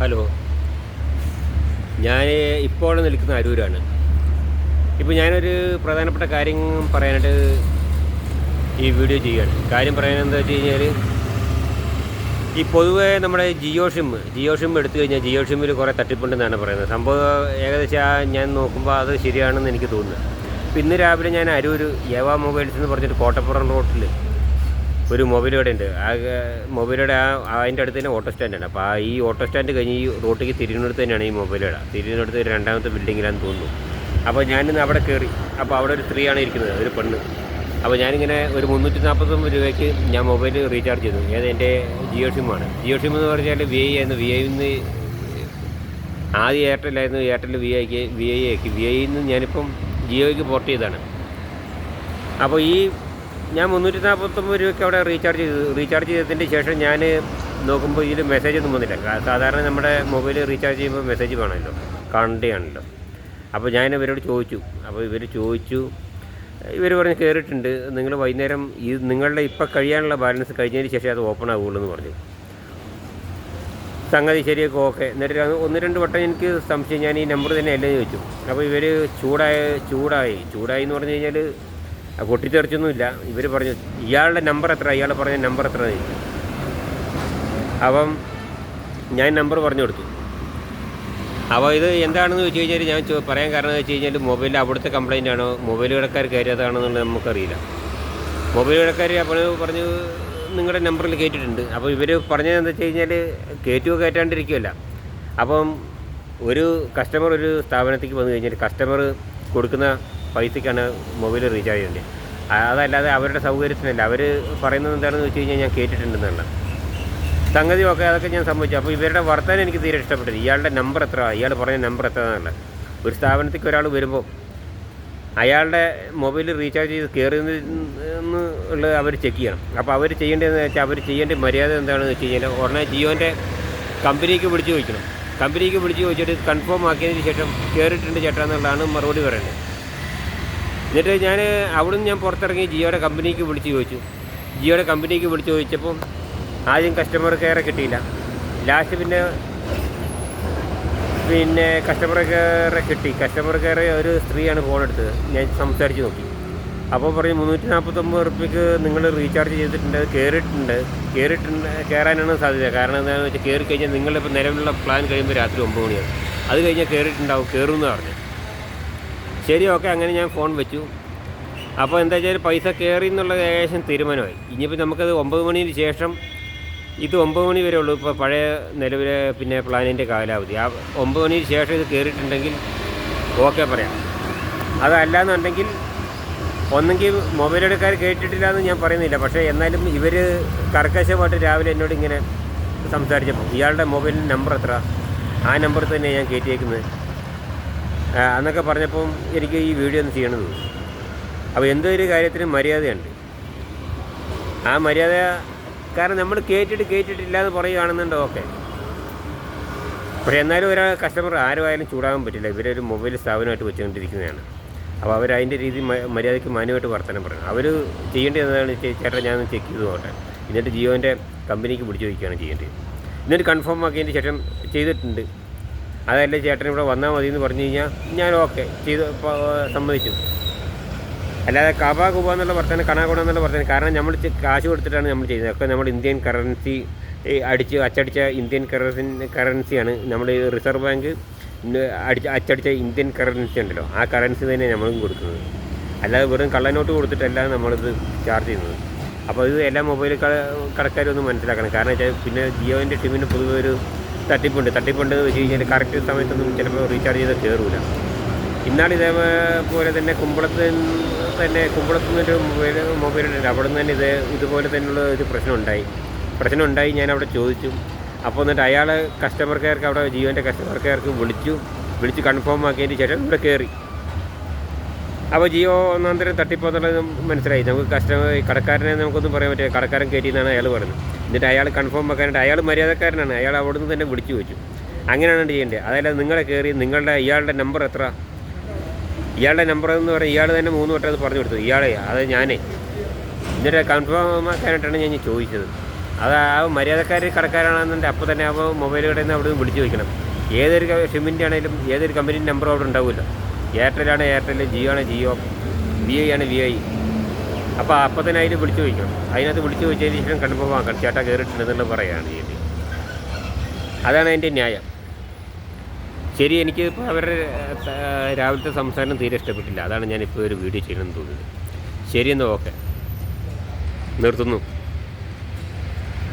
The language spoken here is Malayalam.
ഹലോ. ഞാൻ ഇപ്പോൾ നിൽക്കുന്ന അരൂരാണ്. ഇപ്പോൾ ഞാനൊരു പ്രധാനപ്പെട്ട കാര്യം പറയാനായിട്ട് ഈ വീഡിയോ ചെയ്യുകയാണ്. കാര്യം പറയാനെന്താ വെച്ച് കഴിഞ്ഞാൽ ഈ പൊതുവെ നമ്മുടെ ജിയോ ഷിം ജിയോ ഷിം എടുത്തു കഴിഞ്ഞാൽ ജിയോ സിമ്മിൽ കുറേ തട്ടിപ്പുണ്ടെന്നാണ് പറയുന്നത്. സംഭവം ഏകദേശം ഞാൻ നോക്കുമ്പോൾ അത് ശരിയാണെന്ന് എനിക്ക് തോന്നുന്നു. ഇന്ന് രാവിലെ ഞാൻ അരൂർ യവ മൊബൈൽസ് എന്ന് പറഞ്ഞിട്ട് കോട്ടപ്പുറം റോട്ടിൽ ഒരു മൊബൈൽ കട ഉണ്ട്. ആ മൊബൈൽ കട ആ അതിന്റെ അടുത്ത് തന്നെ ഓട്ടോ സ്റ്റാൻഡാണ് അപ്പോൾ ആ ഈ ഓട്ടോ സ്റ്റാൻഡ് കഴിഞ്ഞ് ഈ റോട്ടിലേക്ക് തിരിഞ്ഞെടുത്ത് തന്നെയാണ് ഈ മൊബൈൽ കട തിരിഞ്ഞെടുത്ത് രണ്ടാമത്തെ ബിൽഡിങ്ങിലാണെന്ന് തോന്നുന്നു. അപ്പോൾ ഞാനിന്ന് അവിടെ കയറി അപ്പോൾ അവിടെ ഒരു സ്ത്രീയാണ് ഇരിക്കുന്നത് ഒരു പെണ്ണ്. അപ്പോൾ ഞാനിങ്ങനെ ഒരു മുന്നൂറ്റി നാൽപ്പത്തൊമ്പത് രൂപയ്ക്ക് ഞാൻ മൊബൈൽ റീചാർജ് ചെയ്തു. ഏത് എന്റെ ജിയോ സിമ്മാണ് ജിയോ സിം എന്ന് പറഞ്ഞാൽ വി ഐ ആയിരുന്നു. വി ഐ നിന്ന് ആദ്യം എയർടെല്ലായിരുന്നു എയർടെൽ വി ഐക്ക് വി ഐ ആക്കി വി ഐയിൽ നിന്ന് ഞാനിപ്പം ജിയോയ്ക്ക് പോർട്ട് ചെയ്തതാണ്. അപ്പോൾ ഈ ഞാൻ മുന്നൂറ്റി നാൽപ്പത്തൊമ്പത് രൂപയ്ക്ക് അവിടെ റീചാർജ് ചെയ്തു റീചാർജ് ചെയ്തതിന്റെ ശേഷം ഞാൻ നോക്കുമ്പോൾ ഇതിൽ മെസ്സേജ് ഒന്നും വന്നില്ല. സാധാരണ നമ്മുടെ മൊബൈൽ റീചാർജ് ചെയ്യുമ്പോൾ മെസ്സേജ് വേണമല്ലോ. കാണേണ്ടതാണല്ലോ അപ്പോൾ ഞാൻ ഇവരോട് ചോദിച്ചു. അപ്പോൾ ഇവർ ചോദിച്ചു. ഇവർ പറഞ്ഞ് കയറിയിട്ടുണ്ട് നിങ്ങൾ വൈകുന്നേരം ഈ നിങ്ങളുടെ ഇപ്പം കഴിയാനുള്ള ബാലൻസ് കഴിഞ്ഞതിന് ശേഷം അത് ഓപ്പൺ ആവുകയുള്ളൂ എന്ന് പറഞ്ഞു. സംഗതി ശരിയൊക്കെ ഓക്കെ. എന്നിട്ട് ഒന്ന് രണ്ട് വട്ടം എനിക്ക് സംശയം. ഞാൻ ഈ നമ്പർ തന്നെ അല്ലെന്ന് ചോദിച്ചു. അപ്പോൾ ഇവർ ചൂടായ ചൂടായി. ചൂടായി എന്ന് പറഞ്ഞു കഴിഞ്ഞാൽ പൊട്ടിത്തെറിച്ചൊന്നുമില്ല. ഇവർ പറഞ്ഞു ഇയാളുടെ നമ്പർ എത്ര? ഇയാൾ പറഞ്ഞ നമ്പർ എത്ര? ചോദിച്ചു അപ്പം ഞാൻ നമ്പർ പറഞ്ഞു കൊടുത്തു. അപ്പോൾ ഇത് എന്താണെന്ന് വെച്ച് കഴിഞ്ഞാൽ ഞാൻ പറയാൻ കാരണം എന്ന് വെച്ച് കഴിഞ്ഞാൽ മൊബൈലിൽ അവിടുത്തെ കംപ്ലൈന്റ് ആണോ? മൊബൈൽ കടക്കാർ കയറിയതാണോ എന്നുള്ളത് നമുക്കറിയില്ല. മൊബൈൽ കടക്കാർ അപ്പോൾ പറഞ്ഞു നിങ്ങളുടെ നമ്പറിൽ കയറ്റിയിട്ടുണ്ട് അപ്പോൾ ഇവർ പറഞ്ഞത് എന്താ വെച്ച് കഴിഞ്ഞാൽ കയറ്റുക കയറ്റാണ്ടിരിക്കുമല്ല അപ്പം ഒരു കസ്റ്റമർ ഒരു സ്ഥാപനത്തേക്ക് വന്നു കഴിഞ്ഞാൽ കസ്റ്റമർ കൊടുക്കുന്ന പൈസയ്ക്കാണ് മൊബൈൽ റീചാർജ് ചെയ്യേണ്ടത്. അതല്ലാതെ അവരുടെ സൗകര്യത്തിനല്ല. അവർ പറയുന്നത് എന്താണെന്ന് വെച്ച് കഴിഞ്ഞാൽ ഞാൻ സംഗതി ഒക്കെ അതൊക്കെ ഞാൻ സംഭവിച്ചു അപ്പോൾ ഇവരുടെ വർത്തമാനം എനിക്ക് തീരെ ഇഷ്ടപ്പെട്ടില്ല. ഇയാളുടെ നമ്പർ എത്ര? ഇയാൾ പറഞ്ഞ നമ്പർ എത്ര എന്നല്ല ഒരു സ്ഥാപനത്തേക്ക് ഒരാൾ വരുമ്പോൾ അയാളുടെ മൊബൈൽ റീചാർജ് ചെയ്ത് കയറുന്ന ഉള്ളത് അവർ ചെക്ക് ചെയ്യണം. അപ്പോൾ അവർ ചെയ്യേണ്ടതെന്ന് വെച്ചാൽ അവർ ചെയ്യേണ്ട മര്യാദ എന്താണെന്ന് വെച്ച് കഴിഞ്ഞാൽ ഉടനെ ജിയോന്റെ കമ്പനിക്ക് വിളിച്ച് ചോദിക്കണം. കമ്പനിക്ക് വിളിച്ച് ചോദിച്ചിട്ട് കൺഫേം ആക്കിയതിന് ശേഷം കയറിയിട്ടുണ്ട് ചേട്ടാ എന്നുള്ളതാണ് മറുപടി പറയേണ്ടത്. എന്നിട്ട് ഞാൻ അവിടുന്ന് ഞാൻ പുറത്തിറങ്ങി ജിയോയുടെ കമ്പനിക്ക് വിളിച്ച് ചോദിച്ചു. ജിയോയുടെ കമ്പനിക്ക് വിളിച്ച് ചോദിച്ചപ്പം ആദ്യം കസ്റ്റമർ കെയർ കിട്ടിയില്ല. ലാസ്റ്റ് പിന്നെ പിന്നെ കസ്റ്റമർ കെയറെ കിട്ടി. കസ്റ്റമർ കെയർ ഒരു സ്ത്രീയാണ് ഫോൺ എടുത്തത്. ഞാൻ സംസാരിച്ച് നോക്കി. അപ്പോൾ പറഞ്ഞു മുന്നൂറ്റി നാൽപ്പത്തൊമ്പത് റുപ്യക്ക് നിങ്ങൾ റീചാർജ് ചെയ്തിട്ടുണ്ട് കയറിയിട്ടുണ്ട് കയറിയിട്ടുണ്ട് കയറാനാണ് സാധ്യത. കാരണം എന്താണെന്ന് വെച്ചാൽ കയറി കഴിഞ്ഞാൽ നിങ്ങളിപ്പോൾ നിലവിലുള്ള പ്ലാൻ കഴിയുമ്പോൾ രാത്രി ഒമ്പത് മണിയാണ് അത് കഴിഞ്ഞാൽ കയറിയിട്ടുണ്ടാവും കയറുമെന്ന് പറഞ്ഞു. ശരി ഓക്കെ അങ്ങനെ ഞാൻ ഫോൺ വെച്ചു. അപ്പോൾ എന്താ വെച്ചാൽ പൈസ കയറി എന്നുള്ളത് ഏകദേശം തീരുമാനമായി. ഇനിയിപ്പോൾ നമുക്കത് ഒമ്പത് മണിന് ശേഷം ഇത് ഒമ്പത് മണി വരെ ഉള്ളൂ. ഇപ്പോൾ പഴയ നിലവിലെ പിന്നെ പ്ലാനിന്റെ കാലാവധി. ആ ഒമ്പത് മണിക്ക് ശേഷം ഇത് കയറിയിട്ടുണ്ടെങ്കിൽ ഓക്കെ പറയാം. അതല്ലാന്നുണ്ടെങ്കിൽ ഒന്നെങ്കിൽ മൊബൈൽ എടുക്കാർ കേട്ടിട്ടില്ല എന്ന് ഞാൻ പറയുന്നില്ല. പക്ഷേ എന്നാലും ഇവർ കർക്കശമായിട്ട് രാവിലെ എന്നോട് ഇങ്ങനെ സംസാരിച്ചപ്പോൾ ഇയാളുടെ മൊബൈൽ നമ്പർ എത്ര ആ നമ്പർ തന്നെ ഞാൻ കയറ്റിയേക്കുന്നത് എന്നൊക്കെ പറഞ്ഞപ്പം എനിക്ക് ഈ വീഡിയോ ഒന്ന് ചെയ്യണമെന്ന് അപ്പോൾ എന്തോ ഒരു കാര്യത്തിന് മര്യാദയുണ്ട്. ആ മര്യാദ കാരണം നമ്മൾ കേട്ടിട്ട് കേട്ടിട്ടില്ല എന്ന് പറയുകയാണെന്നുണ്ട്? ഓക്കെ. പക്ഷേ എന്നാലും ഒരാൾ കസ്റ്റമർ ആരുമായാലും ചൂടാകാൻ പറ്റില്ല. ഇവരൊരു മൊബൈൽ സ്ഥാപനമായിട്ട് വെച്ചുകൊണ്ടിരിക്കുന്നതാണ്. അപ്പോൾ അവർ അതിന്റെ രീതി മര്യാദയ്ക്ക് മാന്യമായിട്ട് വർത്തനം പറയണം. അവർ ചെയ്യേണ്ടത് എന്താണ്? ചേട്ടാ ഞാൻ ചെക്ക് ചെയ്ത് പോട്ടെ എന്നിട്ട് ജിയോന്റെ കമ്പനിക്ക് പിടിച്ചു വയ്ക്കുകയാണ് ചെയ്യേണ്ടത്. എന്നിട്ട് കൺഫേം ആക്കിയതിന്റെ ശേഷം ചെയ്തിട്ടുണ്ട്. അതല്ല ചേട്ടൻ ഇവിടെ വന്നാൽ മതി എന്ന് പറഞ്ഞു കഴിഞ്ഞാൽ ഞാൻ ഓക്കെ ചെയ്ത് സമ്മതിച്ചു. അല്ലാതെ കബ കുബ എന്നുള്ള വർത്തമാനം കണാകുട എന്നുള്ള വർത്തമാനം കാരണം നമ്മൾ കാശ് കൊടുത്തിട്ടാണ് നമ്മൾ ചെയ്യുന്നത്. ഒക്കെ നമ്മൾ ഇന്ത്യൻ കറൻസി അടിച്ച് അച്ചടിച്ച ഇന്ത്യൻ കറൻസി കറൻസിയാണ് നമ്മൾ റിസർവ് ബാങ്ക് അടിച്ച് അച്ചടിച്ച ഇന്ത്യൻ കറൻസി ഉണ്ടല്ലോ ആ കറൻസി തന്നെ നമ്മളും കൊടുക്കുന്നത്. അല്ലാതെ വെറും കള്ളനോട്ട് കൊടുത്തിട്ടല്ല നമ്മളിത് ചാർജ് ചെയ്യുന്നത്. അപ്പോൾ ഇത് എല്ലാ മൊബൈൽ കടക്കാരും ഒന്ന് മനസ്സിലാക്കണം. കാരണം വെച്ചാൽ പിന്നെ ജിയോന്റെ ടീമിന് പൊതുവെ ഒരു തട്ടിപ്പുണ്ട്. തട്ടിപ്പുണ്ട് എന്ന് വെച്ച് കഴിഞ്ഞാൽ കറക്റ്റ് സമയത്തൊന്നും ചിലപ്പോൾ റീചാർജ് ചെയ്ത് കയറൂല ഇന്നാൾ ഇതേപോലെ തന്നെ കുമ്പളത്ത് തന്നെ കുമ്പളത്ത് നിന്നൊരു മൊബൈൽ മൊബൈൽ ഉണ്ട്. അവിടെ നിന്ന് തന്നെ ഇത് ഇതുപോലെ തന്നെയുള്ള ഒരു പ്രശ്നം ഉണ്ടായി പ്രശ്നം ഉണ്ടായി ഞാൻ അവിടെ ചോദിച്ചു. അപ്പോൾ എന്നിട്ട് അയാൾ കസ്റ്റമർ കെയർക്ക് അവിടെ ജിയോന്റെ കസ്റ്റമർ കെയർക്ക് വിളിച്ചു. വിളിച്ച് കൺഫേം ആക്കിയതിന് ശേഷം ഇവിടെ കയറി അപ്പോൾ ജിയോ ഒന്നാന്തരം തട്ടിപ്പോന്നുള്ളത് മനസ്സിലായി. നമുക്ക് കസ്റ്റമർ കടക്കാരനെ നമുക്കൊന്നും പറയാൻ പറ്റില്ല. കടക്കാരൻ കയറ്റിയെന്നാണ് അയാൾ പറയുന്നത് എന്നിട്ട് അയാൾ കൺഫേം ആക്കാനായിട്ട് അയാൾ മര്യാദക്കാരനാണ്. അയാൾ അവിടുന്ന് തന്നെ വിളിച്ചു വെച്ചു. അങ്ങനെയാണ് ചെയ്യേണ്ടത്. അതായത് നിങ്ങളെ കയറി നിങ്ങളുടെ ഇയാളുടെ നമ്പർ എത്ര? ഇയാളുടെ നമ്പർ എന്ന് പറഞ്ഞാൽ ഇയാൾ തന്നെ മൂന്ന് വട്ടം അത് പറഞ്ഞു കൊടുത്തു. ഇയാളെ അത് ഞാനേ. എന്നിട്ട് കൺഫേം ആക്കാനായിട്ടാണ് ഞാൻ ചോദിച്ചത്. അത് ആ മര്യാദക്കാർ കടക്കാരാണെന്നുണ്ട് അപ്പോൾ തന്നെ അപ്പോൾ മൊബൈൽ കടയിൽ നിന്ന് അവിടെ നിന്ന് വിളിച്ചു ചോദിക്കണം. ഏതൊരു സിമ്മിന്റെ ആണെങ്കിലും ഏതൊരു കമ്പനിന്റെ നമ്പർ അവിടെ ഉണ്ടാവില്ല എയർടെൽ ആണ് എയർടെൽ ജിയോ ആണ് ജിയോ വി ഐ ആണ് വി ഐ അപ്പോൾ അപ്പോൾ തന്നെ അതിൽ വിളിച്ചു ചോദിക്കണം. അതിനകത്ത് വിളിച്ചു ചോദിച്ചതിന് ശേഷം കണ്ടപ്പോൾ വാങ്ങണം ചേട്ടാ പറയുകയാണ് ചെയ്യുന്നത് അതാണ് എന്റെ ന്യായം. ശരി എനിക്ക് ഇപ്പോൾ അവരുടെ രാവിലത്തെ സംസാരം തീരെ ഇഷ്ടപ്പെട്ടില്ല. അതാണ് ഞാനിപ്പോൾ ഒരു വീഡിയോ ചെയ്യണമെന്ന് തോന്നുന്നത്. ശരിയെന്നാൽ ഓക്കെ. നിർത്തുന്നു.